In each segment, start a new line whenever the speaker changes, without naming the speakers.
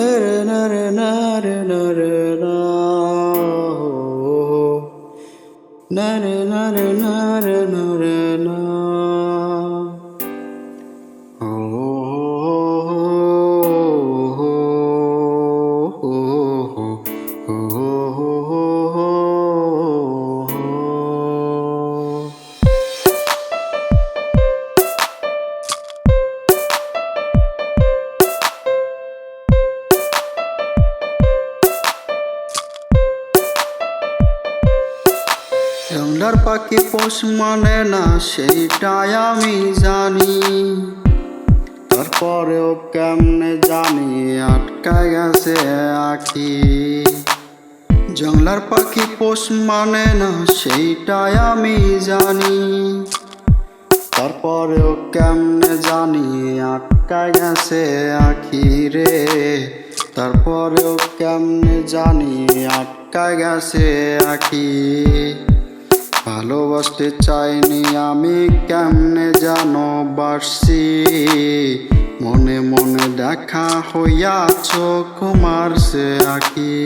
na na na oh oh oh oh oh oh জংলার পাখি পোষ মানে না, সেইটাই আমি জানি। তারপরেও কেমনে জানি, আটকায় গেছে আখি। জংলার পাখি পোষ মানে না, সেইটাই আমি জানি। তারপরেও কেমনে জানি, আটকায় গেছে আখি রে। তারপরেও কেমনে জানি, আটকায় গেছে আখি। ভালোবাসতে চাইনি আমি, কেমনে জানো বাসছি? মনে মনে দেখা হইয়া চোখ মারছে আঁকি।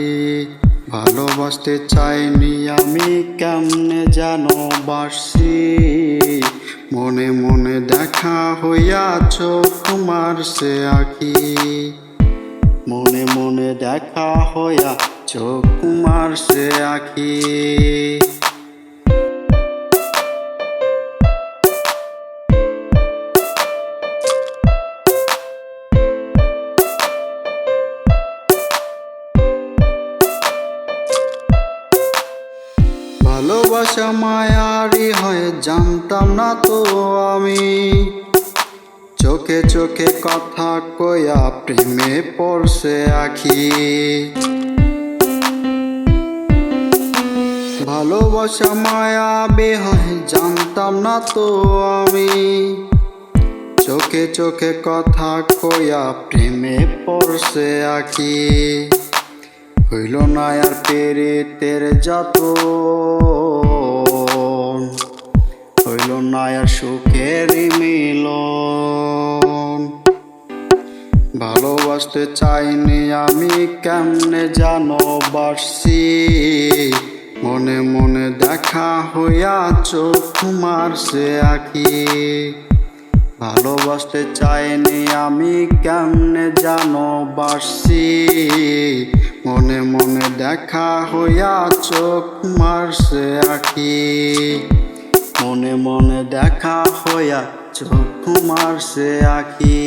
ভালোবাসতে চাইনি আমি, কেমনে জানো বাসছি? মনে মনে দেখা হইয়া চোখ মারছে আঁকি। মনে মনে দেখা হইয়া চোখ মারছে আঁকি। ভালোবাসা মায়ারি হয় জানতাম না তো আমি। চোখে চোখে কথা কয়া প্রেমে পড়ছে আখি। ভালোবাসা মায়া হয় জানতাম না তো আমি। চোখে চোখে কথা কয়া প্রেমে পড়ছে আখি। হইল না আর পেরে তেরে যাত হইল না আর সুখের মিলন। ভালোবাসতে চাইনি আমি, কেমনে জানো বাসছি। মনে মনে দেখা হইয়া চোখ মারছে আখি। ভালোবাসতে চাইনি আমি কেমনে জানো বাসি? মনে মনে দেখা হইয়া চোখ মারছে আখি মনে মনে দেখা হইয়া চোখ মারছে আখি